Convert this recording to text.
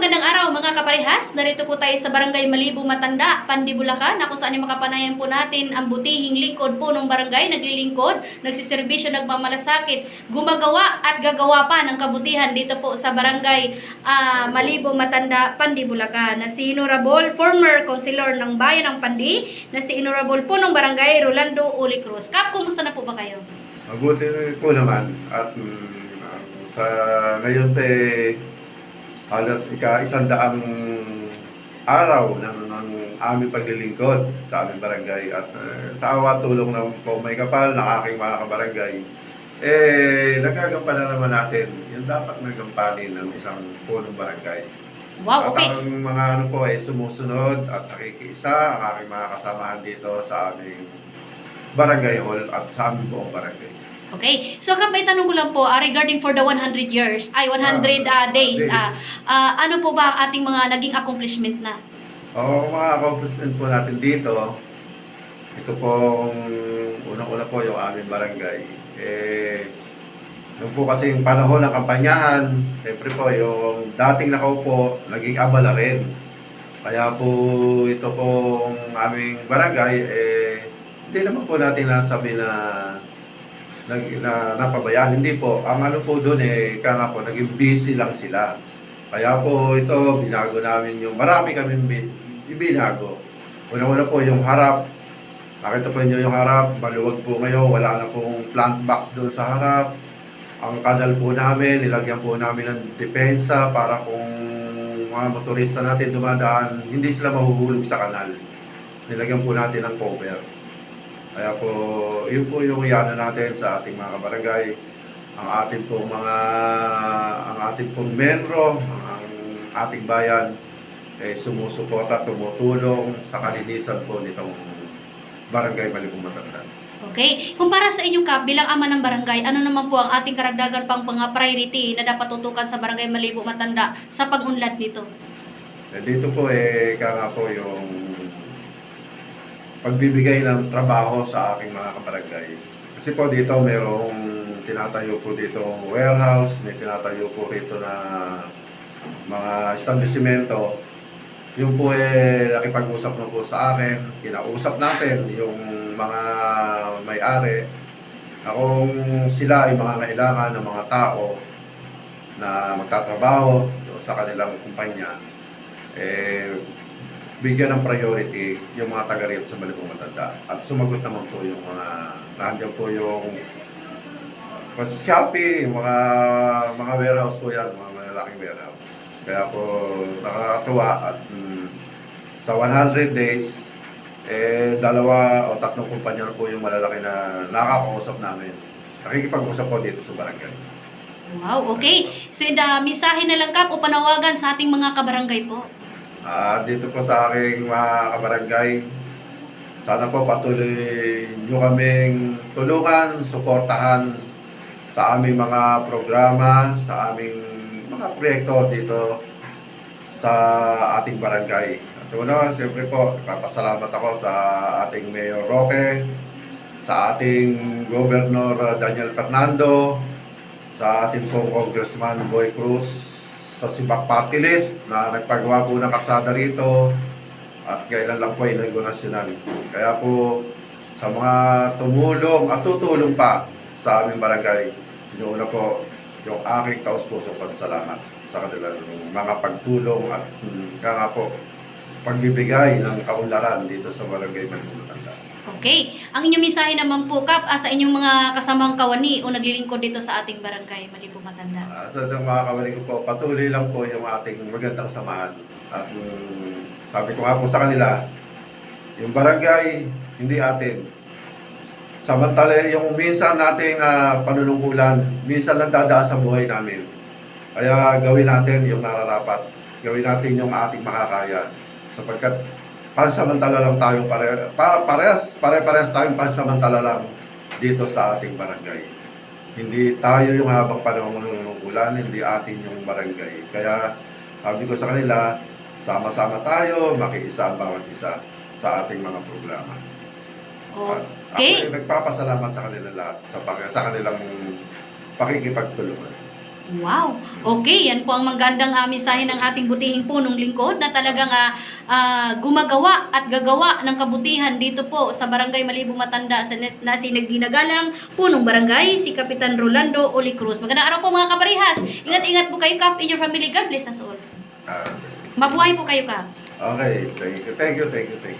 magandang araw mga kaparehas. Narito po tayo sa Barangay Malibu Matanda, Pandi, Bulacan, na kung saan ay makapanayan po natin ang butihing lingkod po ng barangay, naglilingkod, nagsiservisyo, nagmamalasakit, gumagawa at gagawa pa ng kabutihan dito po sa Barangay ah, Malibu Matanda, Pandi, Bulacan, na si Honorable former councilor ng Bayan ng Pandi, na si Honorable po ng Barangay Rolando Uli Cruz. Kap, kumusta na po ba kayo? Mabuti po naman at ah, sa ngayon pe halos ika isang daang araw ng, ng aming paglilingkod sa aming barangay at eh, sa awa tulong ng po may kapal ng aking mga kabarangay eh nagagampanan naman natin yung dapat nagampanin ng isang punong barangay. Wow, okay. At ang mga ano po ay sumusunod at nakikiisa ang aking mga kasamahan dito sa aming barangay hall at sa aming buong barangay. Okay. So, Kap, may tanong ko lang po, ah, regarding for the 100 years, ay 100 ah, days, days. ah, ah, ano po ba ang ating mga naging accomplishment na? Oo, mga accomplishment po natin dito, ito pong unang-una po yung aming barangay. Eh, yung po kasi yung panahon ng kampanyahan, siyempre po yung dating nakaupo, naging abala rin. Kaya po ito pong aming barangay, eh, hindi naman po natin nasabi na nag, na, napabayaan. Hindi po. Ang ano po doon eh, kaya nga po, naging busy lang sila. Kaya po ito, binago namin yung, marami kami bin- ibinago. Una-una po yung harap. Nakita po niyo yung harap, maluwag po ngayon, wala na pong plant box doon sa harap. Ang kanal po namin, nilagyan po namin ng depensa para kung mga motorista natin dumadaan, hindi sila mahuhulog sa kanal. Nilagyan po natin ng cover. Kaya po, yun po yung iyano natin sa ating mga kabarangay. Ang ating pong mga, ang ating pong menro, ang ating bayan, eh, sumusuporta, tumutulong sa kalinisan po nitong barangay Malibong Matanda. Okay. Kumpara sa inyo, Kap, bilang ama ng barangay, ano naman po ang ating karagdagan pang mga priority na dapat tutukan sa Barangay Malibo Matanda sa pag-unlad nito? Eh, dito po eh, kaya nga po yung pagbibigay ng trabaho sa aking mga kabarangay. Kasi po dito merong tinatayo po dito warehouse, may tinatayo po rito na mga establishmento. Yung po eh, nakipag-usap na po sa akin, kinausap natin yung mga may-ari na kung sila ay mga kailangan ng mga tao na magtatrabaho sa kanilang kumpanya, eh, bigyan ng priority yung mga taga rito sa Malibong Matanda. At sumagot naman po yung mga, nandiyan po yung mas Shopee, mga, mga warehouse po yan, mga malalaking warehouse. Kaya po nakakatuwa at mm, sa 100 days, eh, dalawa o tatlong kumpanya po yung malalaki na nakakausap namin. Nakikipag-usap po dito sa barangay. Wow, okay. So, uh, mensahe na lang, Kap, o panawagan sa ating mga kabarangay po. Ah, dito po sa aking mga kabarangay, sana po patuloy nyo kaming tulungan, suportahan sa aming mga programa, sa aming mga proyekto dito sa ating barangay. At una, siyempre po, nagpapasalamat ako sa ating Mayor Roque, sa ating Governor Daniel Fernando, sa ating pong Congressman Boy Cruz, sa Sibak Party List na nagpagawa po ng kapsada rito at kailan lang po inaugurasyonan. Kaya po sa mga tumulong at tutulong pa sa aming barangay, inuuna po yung aking taus-pusong pasasalamat sa kanilang mga pagtulong at mm, kaya po pagbibigay ng kaunlaran dito sa barangay Malibutanda. Okay. Ang inyong mensahe naman po, Kap, ah, sa inyong mga kasamang kawani o naglilingkod dito sa ating barangay Malibo Matanda. Uh, sa so, mga kawali ko po, patuloy lang po yung ating magandang samahan. At mm, sabi ko nga po sa kanila, yung barangay, hindi atin. Samantala, yung minsan nating uh, panunungkulan, minsan lang dadaan sa buhay namin. Kaya gawin natin yung nararapat. Gawin natin yung ating makakaya. Sapagkat pansamantala lang tayo pare, pa, parehas, pare-parehas tayong pansamantala lang dito sa ating barangay. Hindi tayo yung habang panahon nanunungkulan, hindi atin yung barangay. Kaya sabi ko sa kanila, sama-sama tayo, makiisa bawat isa sa ating mga programa. At Okay. ako ay nagpapasalamat sa kanila lahat sa, sa kanilang pakikipagtulungan. Wow. Okay, yan po ang magandang uh, mensahe ng ating butihing punong lingkod na talagang ah, ah, gumagawa at gagawa ng kabutihan dito po sa Barangay Malibu Matanda sa na sinaginagalang punong barangay si Kapitan Rolando Oli Cruz. Magandang araw po mga kaparihas. Ingat-ingat po kayo, Kap, in your family. God bless us all. Mabuhay po kayo, Kap. okay, thank you, thank you, thank you, thank you.